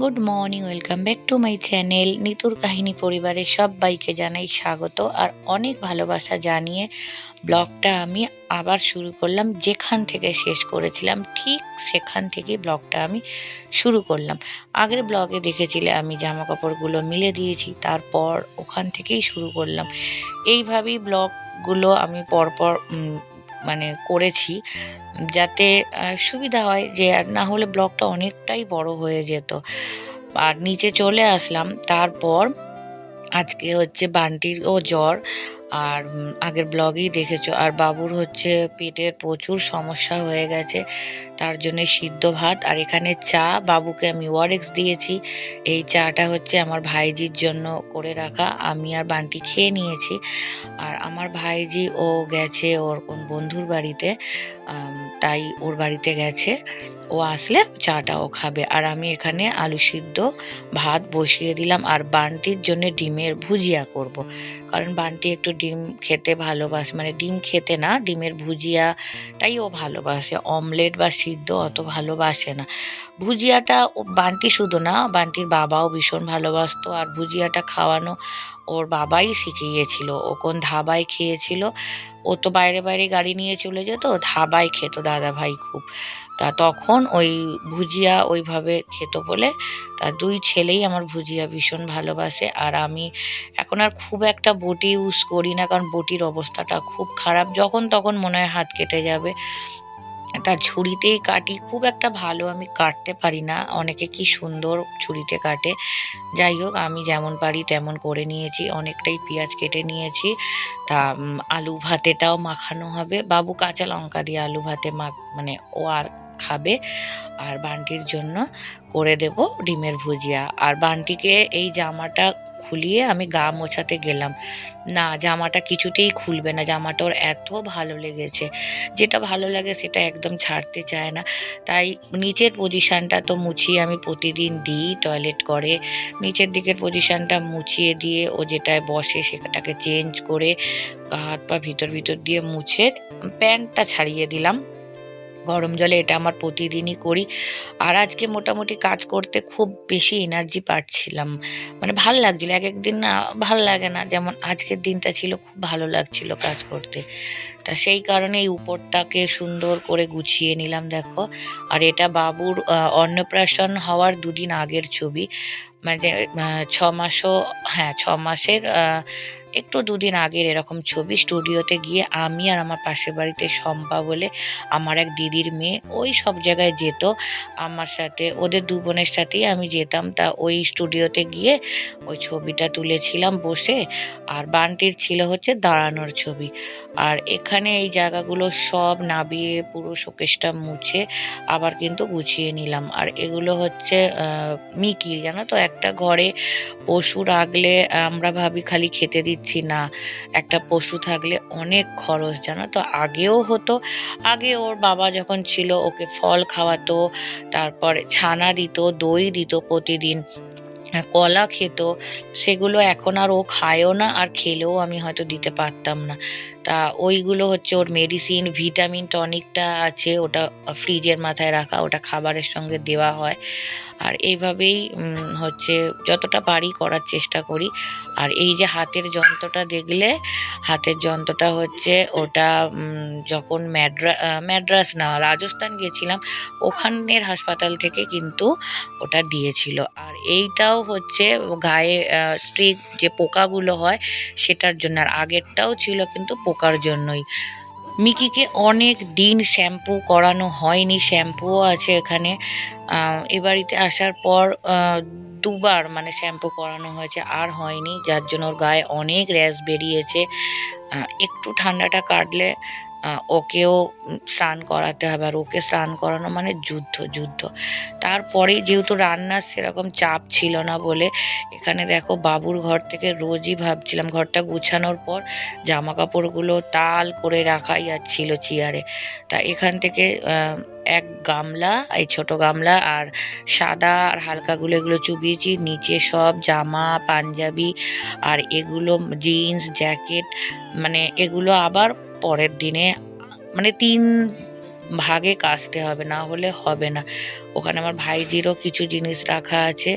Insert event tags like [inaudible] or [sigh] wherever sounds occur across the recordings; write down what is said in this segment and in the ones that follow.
Good morning, welcome back to my channel. নিতুর কাহিনী পরিবারের সবাইকে জানাই স্বাগত আর অনেক ভালোবাসা জানিয়ে ব্লগটা আমি আবার শুরু করলাম। যেখান থেকে শেষ করেছিলাম, ঠিক সেখান থেকে ব্লগটা আমি শুরু করলাম। আগের ব্লগে দেখেছিলে আমি জামা কাপড়গুলো মিলে দিয়েছি, তারপর ওখান থেকেই শুরু করলাম। এইভাবেই ব্লগগুলো আমি পরপর মানে করেছি যাতে সুবিধা হয় যে আর না হলে ব্লকটা অনেকটাই বড় হয়ে যেত। আর নিচে চলে আসলাম। তারপর আজকে হচ্ছে বান্টিরও জ্বর। আর আগের ব্লগেই দেখেছ। আর বাবুর হচ্ছে পেটের প্রচুর সমস্যা হয়ে গেছে, তার জন্য সিদ্ধ ভাত। আর এখানে চা, বাবুকে আমি ওয়ারেক্স দিয়েছি। এই চাটা হচ্ছে আমার ভাইজির জন্য করে রাখা। আমি আর বান্টি খেয়ে নিয়েছি। আর আমার ভাইজি, ও গেছে ওর কোন বন্ধুর বাড়িতে তাই ওর বাড়িতে গেছে। ও আসলে চাটাও খাবে। আর আমি এখানে আলু সিদ্ধ, ভাত বসিয়ে দিলাম। আর বানটির জন্য ডিমের ভুজিয়া করব। কারণ বান্টি একটু ডিম খেতে ভালোবাসে মানে ডিম খেতে না, ডিমের ভুজিয়াটাই ও ভালোবাসে। অমলেট বা সিদ্ধ অত ভালোবাসে না। ভুজিয়াটা বান্টি শুধু না, বানটির বাবাও ভীষণ ভালোবাসতো। আর ভুজিয়াটা খাওয়ানো ওর বাবাই শিখিয়েছিল। ও কোন ধাবায় খেয়েছিল, ও তো বাইরে বাইরে গাড়ি নিয়ে চলে যেত, ধাবায় খেত দাদা ভাই খুব। তা তখন ওই ভুজিয়া ওইভাবে খেত বলে তা দুই ছেলেই আমার ভুজিয়া ভীষণ ভালোবাসে। আর আমি এখন আর খুব একটা বটি ইউজ করি না, কারণ বটির অবস্থাটা খুব খারাপ। যখন তখন মনে হয় হাত কেটে যাবে। তা ছুরিতেই কাটি, খুব একটা ভালো আমি কাটতে পারি না। অনেকে কি সুন্দর ছুরিতে কাটে। যাই হোক, আমি যেমন পারি তেমন করে নিয়েছি। অনেকটাই পেঁয়াজ কেটে নিয়েছি। তা আলু ভাতেটাও মাখানো হবে। বাবু কাঁচা লঙ্কা দিয়ে আলু ভাতে মাখ মানে ও আর খাবে আর বান্টির জন্য করে দেব ডিমের ভুজিয়া। আর বান্টিকে এই জামাটা খুলিয়ে আমি গা মোছাতে গেলাম। না, জামাটা কিছুতেই খুলবে না। জামাটা ওর এত ভালো লেগেছে। যেটা ভালো লাগে সেটা একদম ছাড়তে চায় না। তাই নিচের পজিশানটা তো মুছিয়ে আমি প্রতিদিন দিই টয়লেট করে। নিচের দিকের পজিশানটা মুছিয়ে দিয়ে ও যেটায় বসে সেটাকে চেঞ্জ করে হাত পা ভিতর ভিতর দিয়ে মুছে প্যান্টটা ছাড়িয়ে দিলাম। গরম জলে, এটা আমার প্রতিদিনই করি। আর আজকে মোটামুটি কাজ করতে খুব বেশি এনার্জি পাচ্ছিলাম। মানে ভালো লাগছিল, এক একদিন না ভালো লাগে না। যেমন আজকের দিনটা ছিল, খুব ভালো লাগছিল কাজ করতে। তা সেই কারণে এই উপরটাকে সুন্দর করে গুছিয়ে নিলাম, দেখো। আর এটা বাবুর অন্নপ্রাশন হওয়ার দুদিন আগের ছবি। মানে ছ মাসও হ্যাঁ ছ মাসের একটু দুদিন আগের এরকম ছবি স্টুডিওতে গিয়ে আমি আর আমার পাশের বাড়িতে শম্পা বলে আমার এক দিদির মেয়ে ওই সব জায়গায় যেত। আমার সাথে, ওদের দু বোনের সাথেই আমি যেতাম। তা ওই স্টুডিওতে গিয়ে ওই ছবিটা তুলেছিলাম বসে। আর বান্টির ছিল হচ্ছে দাঁড়ানোর ছবি। আর এখানে এই জায়গাগুলো সব নাবিয়ে পুরো শোকেসটা মুছে আবার কিন্তু গুছিয়ে নিলাম। আর এগুলো হচ্ছে মিকি, জানো তো? একটা ঘরে পশু রাখলে আমরা ভাবি খালি খেতে দিচ্ছি। না। একটা পশু থাকলে অনেক খরচ জানো তো? আগেও হতো। আগে ওর বাবা যখন ছিল, ওকে ফল খাওয়াতো, তারপরে ছানা দিত, দই দিত প্রতিদিন, কলা খেত। সেগুলো এখন আর ও খায়ও না আর খেলেও আমি হয়তো দিতে পারতাম না। তা ওইগুলো হচ্ছে ওর মেডিসিন ভিটামিন টনিকটা আছে, ওটা ফ্রিজের মাথায় রাখা, ওটা খাবারের সঙ্গে দেওয়া হয়। আর এইভাবেই হচ্ছে যতটা পারি করার চেষ্টা করি। আর এই যে হাতের যন্ত্রটা দেখলে, হাতের যন্ত্রটা হচ্ছে ওটা যখন ম্যাড্রা ম্যাড্রাস না, রাজস্থান গেছিলাম ওখানের হাসপাতাল থেকে কিন্তু ওটা দিয়েছিল। আর এইটাও হচ্ছে গায়ে স্ট্রিক যে পোকাগুলো হয়, সেটার জন্য, আর আগেরটাও ছিল কিন্তু পোকার জন্যই। মিকিকে অনেক দিন শ্যাম্পু করানো হয়নি, শ্যাম্পুও আছে এখানে। এ বাড়িতে আসার পর দুবার মানে শ্যাম্পু করানো হয়েছে, আর হয়নি। যার জন্য ওর গায়ে অনেক র্যাশ বেরিয়েছে। একটু ঠান্ডাটা কাটলে ওকেও স্নান করাতে হবে আর ওকে স্নান করানো মানে যুদ্ধ যুদ্ধ। তারপরে যেহেতু রান্নার সেরকম চাপ ছিল না বলে, এখানে দেখো বাবুর ঘর থেকে রোজই ভাবছিলাম ঘরটা গুছানোর পর জামা কাপড়গুলো তাল করে রাখাই যাচ্ছিল চেয়ারে। তা এখান থেকে এক গামলা, এই ছোট গামলা আর সাদা আর হালকাগুলো এগুলো চুবিয়েছি। নিচে সব জামা, পাঞ্জাবি আর এগুলো জিন্স, জ্যাকেট মানে এগুলো আবার পরের দিনে মানে তিন ভাগে কাচতে হবে, না হলে হবে না। ওখানে আমার ভাইজিরও কিছু জিনিস রাখা আছে।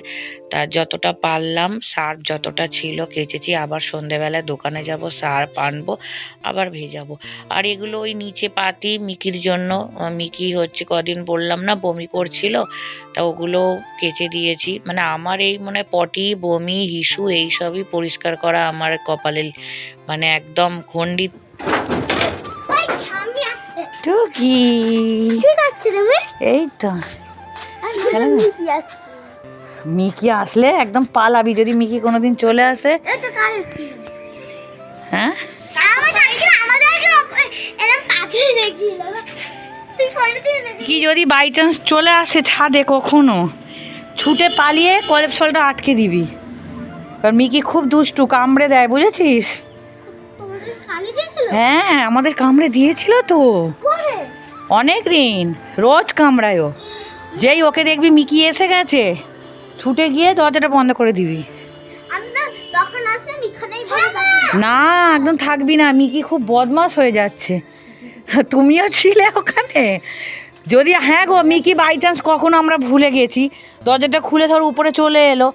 তা যতটা পারলাম সার্ফ যতটা ছিল কেচেছি। আবার সন্ধেবেলায় দোকানে যাব সার্ফ আনব আবার ভেজাবো। আর এগুলো ওই নিচে পাতি মিকির জন্য মিকি হচ্ছে কদিন বললাম না, বমি করছিল, তা ওগুলো কেচে দিয়েছি। মানে আমার এই মানে পটি, বমি, হিসু এইসবই পরিষ্কার করা আমার কপালে মানে একদম খণ্ডিত টুকি। এই তো। মিকি আসলে একদম পালাবি। যদি মিকি কোনোদিন চলে আসে। হ্যাঁ? কি যদি বাই চান্স চলে আসে ছাদে কখনো। ছুটে পালিয়ে কলেপ সলটা আটকে দিবি। কারণ মিকি খুব দুষ্টু কামড়ে দেয় বুঝেছিস? হ্যাঁ আমাদের কামড়ে দিয়েছিল তো। অনেক দিন রোজ কামড়ায় ও। যেই ওকে দেখবি মিকি এসে গেছে ছুটে গিয়ে দরজাটা বন্ধ করে দিবি। না বসে থাকি না একদম থাকবি না মিকি খুব বদমাস হয়ে যাচ্ছে। তুমিও ছিলে ওখানে? যদি হ্যাঁ গো মিকি বাই চান্স কখনো আমরা ভুলে গেছি দরজাটা খুলে ধর উপরে চলে এলো।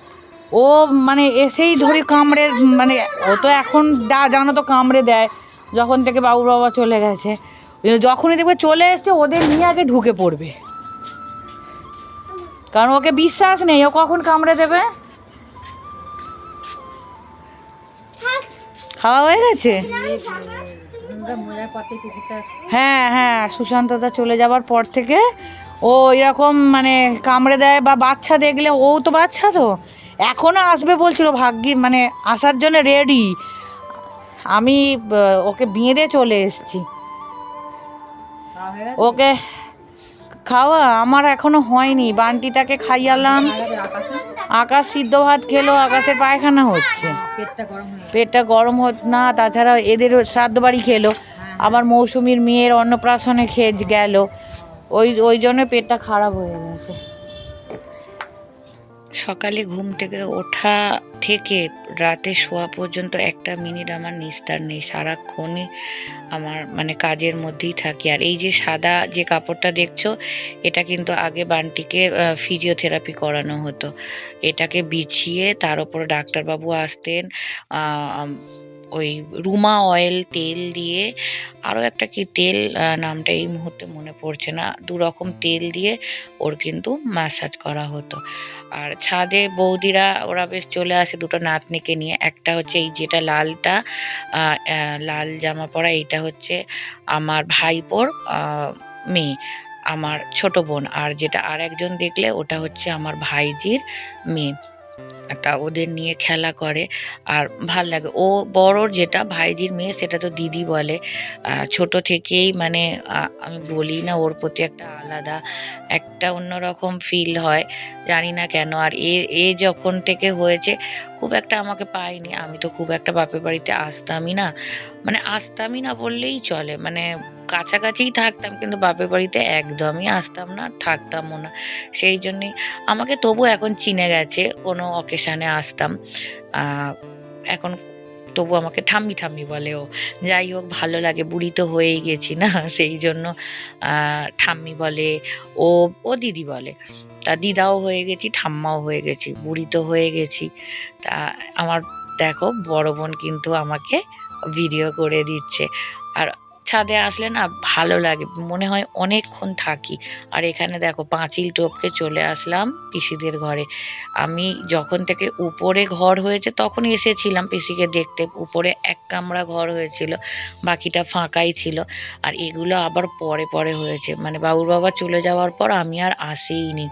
ও মানে এসেই ধরে কামড়ে মানে ও তো এখন দা জানো তো কামড়ে দেয়, যখন থেকে বাবুর বাবা চলে গেছে। যখনই দেখবে চলে এসছে, ওদের নিয়ে আগে ঢুকে পড়বে। কারণ ওকে বিশ্বাস নেই, ও কখন কামড়ে দেবে? খাওয়া হয়ে গেছে? হ্যাঁ হ্যাঁ সুশান্তদা চলে যাবার পর থেকে ও এরকম মানে কামড়ে দেয়, বা বাচ্চা দেখলে, ও তো বাচ্চা তো। এখনও আসবে বলছিল ভাগ্যি মানে আসার জন্য রেডি আমি ওকে বেঁধে চলে এসেছি। ওকে খাওয়া আমার এখনও হয়নি। বান্টিটাকে খাইয়ালাম। আকাশ সিদ্ধ ভাত খেলো আকাশের পায়খানা হচ্ছে। পেটটা গরম হচ্ছে না তাছাড়া এদের শ্রাদ্ধ বাড়ি খেলো। আবার মৌসুমীর মেয়ের অন্নপ্রাশনে খেয়ে গেল। ওই ওই জন্য পেটটা খারাপ হয়ে গেছে। সকালে ঘুম থেকে ওঠা থেকে রাতে শোয়া পর্যন্ত একটা মিনিট আমার নিস্তার নেই। সারাক্ষণই আমার মানে কাজের মধ্যেই থাকি। আর এই যে সাদা যে কাপড়টা দেখছ, এটা কিন্তু আগে বানটিকে ফিজিওথেরাপি করানো হতো। এটাকে বিছিয়ে তার উপর ডাক্তারবাবু আসতেন ওই রুমা অয়েল তেল দিয়ে আরও একটা কি তেল নামটা এই মুহূর্তে মনে পড়ছে না। দু রকম তেল দিয়ে ওর কিন্তু ম্যাসাজ করা হতো। আর ছাদে বৌদিরা, ওরা বেশ চলে আসে দুটো নাতনিকে নিয়ে। একটা হচ্ছে এই যেটা লালটা লাল জামা পরা, এইটা হচ্ছে আমার ভাইপোর মেয়ে, আমার ছোট বোন। আর যেটা আর একজন দেখলে, ওটা হচ্ছে আমার ভাইজির মেয়ে। তা ওদের নিয়ে খেলা করে আর ভালো লাগে। ও বড়র যেটা, ভাইজির মেয়ে সেটা তো দিদি বলে। ছোট থেকেই মানে আমি বলি না ওর প্রতি একটা আলাদা, একটা অন্যরকম ফিল হয়, জানি না কেন। আর এ এ যখন থেকে হয়েছে, খুব একটা আমাকে পায়নি। আমি তো খুব একটা বাপের বাড়িতে আসতামই না। মানে আসতামই না বললেই চলে। মানে কাছাকাছিই থাকতাম, কিন্তু বাপের বাড়িতে একদমই আসতাম না, থাকতামও না। সেই জন্যই আমাকে তবু এখন চিনে গেছে, কোনো অকেশানে আসতাম। এখন তবু আমাকে ঠাম্মি ঠাম্মি বলে ও যাই হোক, ভালো লাগে, বুড়ি তো হয়েই গেছি না? [laughs] সেই জন্য ঠাম্মি বলে, ও ও দিদি বলে, তা দিদাও হয়ে গেছি, ঠাম্মাও হয়ে গেছি, বুড়ি তো হয়ে গেছি। তা আমার, দেখো, বড় বোন কিন্তু আমাকে ভিডিও করে দিচ্ছে। আর ছাদে আসলে না ভালো লাগে। মনে হয় অনেকক্ষণ থাকি। আর এখানে দেখো পাঁচিল টপকে চলে আসলাম পিসিদের ঘরে। আমি যখন থেকে উপরে ঘর হয়েছে তখন এসেছিলাম পিসিকে দেখতে। উপরে এক কামরা ঘর হয়েছিল, বাকিটা ফাঁকাই ছিল। আর এগুলো আবার পরে পরে হয়েছে। মানে বাবুর বাবা চলে যাওয়ার পর আমি আর আসিনি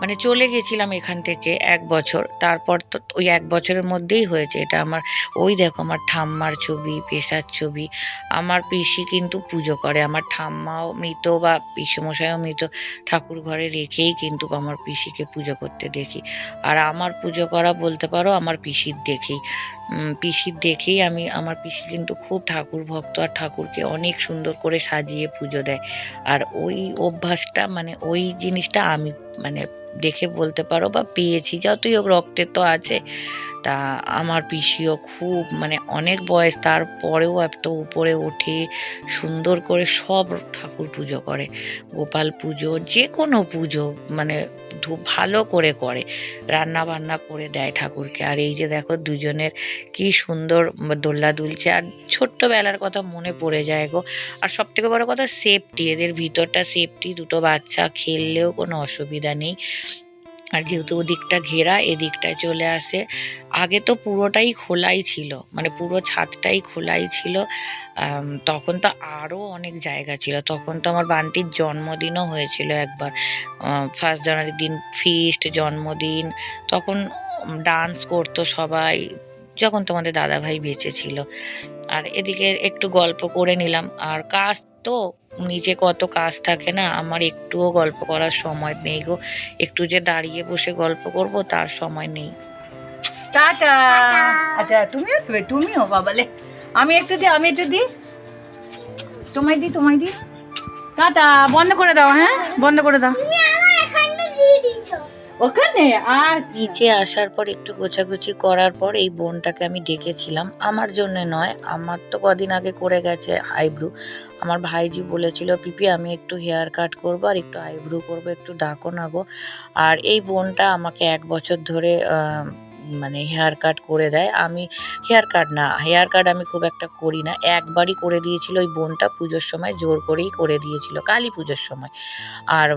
মানে চলে গেছিলাম এখান থেকে এক বছর। তারপর তো ওই এক বছরের মধ্যেই হয়েছে এটা আমার। ওই দেখো আমার ঠাম্মার ছবি, পেশার ছবি। আমার পিসি কিন্তু পুজো করে। আমার ঠাম্মাও মৃত বা পিসমশাইও মৃত। ঠাকুর ঘরে রেখেই কিন্তু আমার পিসিকে পুজো করতে দেখি। আর আমার পুজো করা বলতে পারো আমার পিসির দেখেই। পিসির দেখেই আমি, আমার পিসি কিন্তু খুব ঠাকুর ভক্ত আর ঠাকুরকে অনেক সুন্দর করে সাজিয়ে পুজো দেয়। আর ওই অভ্যাসটা মানে ওই জিনিসটা আমি মানে দেখে বলতে পারো বা পেয়েছি, যতই হোক রক্তে তো আছে। তা আমার পিসিও খুব মানে অনেক বয়স, তারপরেও এত উপরে ওঠে সুন্দর করে সব ঠাকুর পুজো করে। গোপাল পুজো যে কোনো পুজো মানে ভালো করে করে রান্না বান্না করে দেয় ঠাকুরকে। আর এই যে দেখো, দুজনের কি সুন্দর দোল্লা দুলছে। আর ছোট্টবেলার কথা মনে পড়ে যায় গো। আর সব থেকে বড় কথা সেফটি এদের ভিতরটা সেফটি দুটো বাচ্চা খেললেও কোনো অসুবিধা নেই। আর যেহেতু ওদিকটা ঘেরা, এদিকটায় চলে আসে। আগে তো পুরোটাই খোলাই ছিল মানে পুরো ছাদটাই খোলাই ছিল। তখন তো আরও অনেক জায়গা ছিল। তখন তো আমার বান্টির জন্মদিনও হয়েছিল একবার। ফার্স্ট জানুয়ারির দিন ফিস্ট জন্মদিন। তখন ডান্স করতো সবাই। যখন তোমাদের দাদাভাই বেঁচে ছিল। আর এদিকে একটু গল্প করে নিলাম। আর কাজ তো নিজে কত কাজ থাকে না আমার একটুও গল্প করার সময় নেই গো। একটু যে দাঁড়িয়ে বসে গল্প করব তার সময় নেই। টাটা! আচ্ছা তুমিও খাবে তুমিও বাবালে আমি একটু দিই আমি একটু দিই তোমায় দিই তোমায় দিই টাটা! বন্ধ করে দাও হ্যাঁ? বন্ধ করে দাও। ওখানে? আর নিচে আসার পর, একটু গোছাগুছি করার পর, এই বোনটাকে আমি ডেকেছিলাম। আমার জন্য নয়, আমার তো কদিন আগে করে গেছে আইব্রু। আমার ভাইজি বলেছিল, পিপি, আমি একটু হেয়ার কাট করব আর একটু আইব্রু করব, একটু ডাকো না গো। আর এই বোনটা আমাকে এক বছর ধরে মানে হেয়ার কাট করে দেয়। আমি হেয়ার কাট না, হেয়ার কাট আমি খুব একটা করি না। একবারই করে দিয়েছিল ওই বোনটা, পুজোর সময় জোর করেই করে দিয়েছিল, কালী পুজোর সময়। আর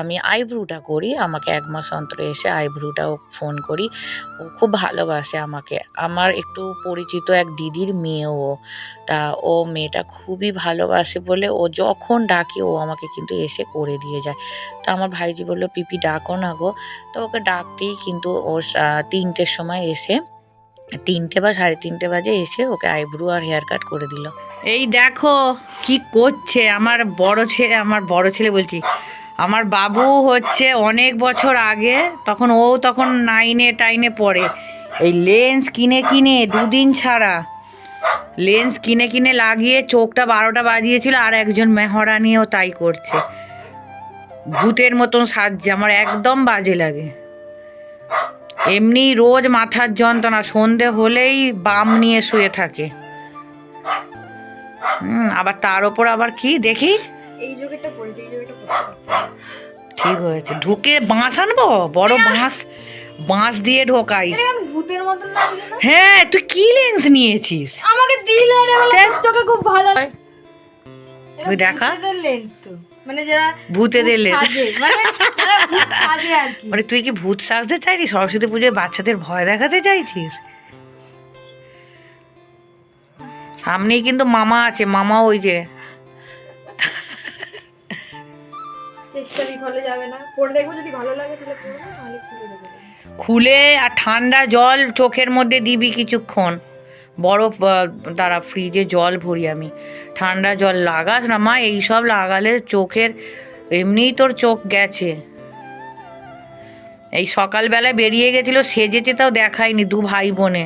আমি আইব্রুটা করি। আমাকে এক মাস অন্তর এসে আইব্রুটাও ফোন করি। ও খুব ভালোবাসে আমাকে। আমার একটু পরিচিত এক দিদির মেয়েও। তা ও মেয়েটা খুবই ভালোবাসে বলে ও যখন ডাকে ও আমাকে কিন্তু এসে করে দিয়ে যায়। তো আমার ভাইজি বলল, পিপি, ডাকো না গো। তো ওকে ডাকতেই কিন্তু ও তিনটের সময় এসে তিনটে বা সাড়ে তিনটে বাজে এসে ওকে আইব্রু আর হেয়ার কাট করে দিল। এই দেখো কি করছে আমার বড় ছেলে আমার বড় ছেলে বলছি আমার বাবু হচ্ছে অনেক বছর আগে, তখন ও তখন নাইনে টাইনে পড়ে। এই লেন্স কিনে কিনে দুদিন ছাড়া। লেন্স কিনে কিনে লাগিয়ে চোখটা বারোটা বাজিয়েছিল আর একজন মেহরা নিয়েও তাই করছে। ভূতের মতন সাজছে, আমার একদম বাজে লাগে। এমনি রোজ মাথার যন্ত্রণা, সন্ধে হলেই বাম নিয়ে শুয়ে থাকে। হুম, আবার তার ওপর আবার কি দেখি? এই জোকেটটা পড়েছে এই জোকেটটা ঠিক হয়েছে। ঢুকে বাঁশ আনব? বড় বাঁশ। বাঁশ দিয়ে ঢোকাই। ভূতের মতন লাগছে না? হ্যাঁ তুই কি লেন্স নিয়েছিস? আমাকে দিলে চোখে খুব ভালো তুই দেখা। লেন্স তো। মানে যারা ভূতেদের ভূত লেন্স মানে মানে তুই কি ভূত সাজতে চাইছিস? সরস্বতী পুজোয় বাচ্চাদের ভয় দেখাতে চাইছিস? সামনেই কিন্তু মামা আছে মামা ওই যে যাবে না। দেখব যদি ভালো লাগে তাহলে নাহলে খুলে দেবো। খুলে আর ঠান্ডা জল চোখের মধ্যে দিবি কিছুক্ষণ। বরফ দ্বারা ফ্রিজে জল ভরি আমি। ঠান্ডা জল লাগাস না মা এইসব লাগালে চোখের, এমনিই তোর চোখ গেছে। এই সকালবেলায় বেরিয়ে গেছিল, সেজেছে তাও দেখায়নি দু ভাই বোনে।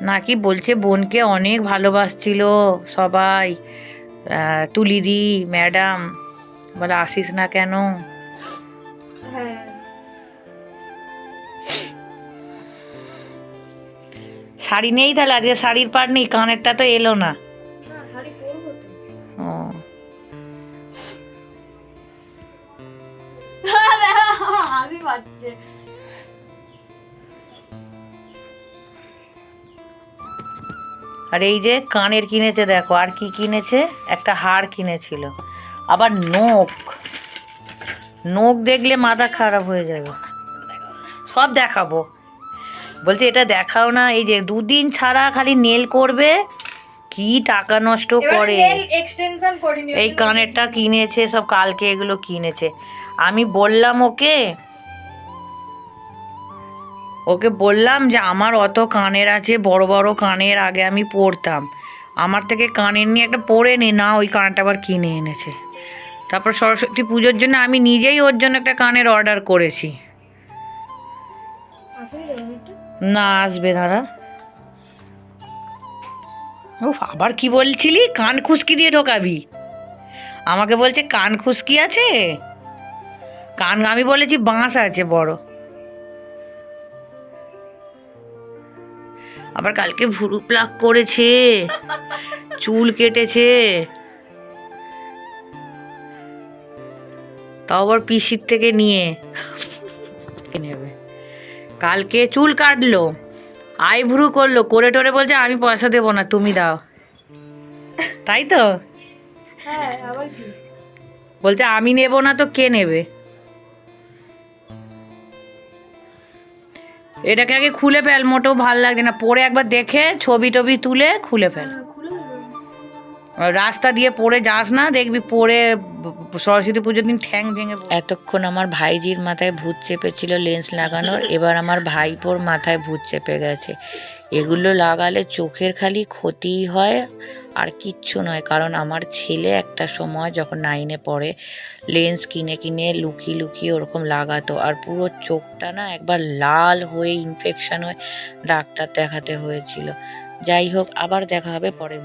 নাকি বলছে বোনকে অনেক ভালোবাসছিল সবাই। তুলিদি, ম্যাডাম বলে আসিস না কেন? হ্যাঁ। শাড়ি নেই তাহলে আজকে শাড়ির পাট নেই কানেরটা তো এলো না। ও। আর এই যে কানের কিনেছে দেখো আর কি কিনেছে? একটা হার কিনেছিল। আবার নোক নোক দেখলে মাথা খারাপ হয়ে যাবে। সব দেখাবো। বলছে এটা দেখাও না এই যে দুদিন ছাড়া খালি নেল করবে কি টাকা নষ্ট করে? এই কানেরটা কিনেছে সব কালকে এগুলো কিনেছে। আমি বললাম ওকে ওকে বললাম যে আমার অত কানের আছে বড় বড় কানের আগে আমি পরতাম। আমার থেকে কানের নিয়ে একটা পরে নি না ওই কানটা আবার কিনে এনেছে। তারপর সরস্বতী পুজোর জন্য আমি নিজেই ওর জন্য একটা কানের অর্ডার করেছি? না, আসবে দাদা। ও আবার কি বলছিলি? কান খুশকি দিয়ে ঢোকাবি। আমাকে বলছে, কান খুশকি আছে? কান, আমি বলেছি, বাঁশ আছে, বড়। আবার কালকে ভুরু প্লাক করেছে, চুল কেটেছে। তাও আবার পিসির থেকে নিয়ে। নেবে? কালকে চুল কাটলো আইভ্রু করল করে টোরে বলছে আমি পয়সা দেবো না তুমি দাও। তাই তো? হ্যাঁ আবার কি? বলছে আমি নেব না তো কে নেবে? এটাকে আগে খুলে ফেল মোটেও ভালো লাগছে না। পরে একবার দেখে ছবি টবি তুলে খুলে ফেল। হ্যাঁ, রাস্তা দিয়ে পড়ে যাস না দেখবি পড়ে সরস্বতী পুজোর দিন ঠ্যাং ভেঙে এতক্ষণ আমার ভাইজির মাথায় ভূত চেপেছিল লেন্স লাগানোর, এবার আমার ভাইপোর মাথায় ভূত চেপে গেছে। এগুলো লাগালে চোখের খালি ক্ষতিই হয়, আর কিচ্ছু নয়, কারণ আমার ছেলে একটা সময় যখন নাইনে পড়ে, লেন্স কিনে কিনে লুকিয়ে লুকিয়ে ওরকম লাগাতো, আর পুরো চোখটা না একবার লাল হয়ে ইনফেকশন হয়ে ডাক্তার দেখাতে হয়েছিল। যাই হোক, আবার দেখা হবে পরের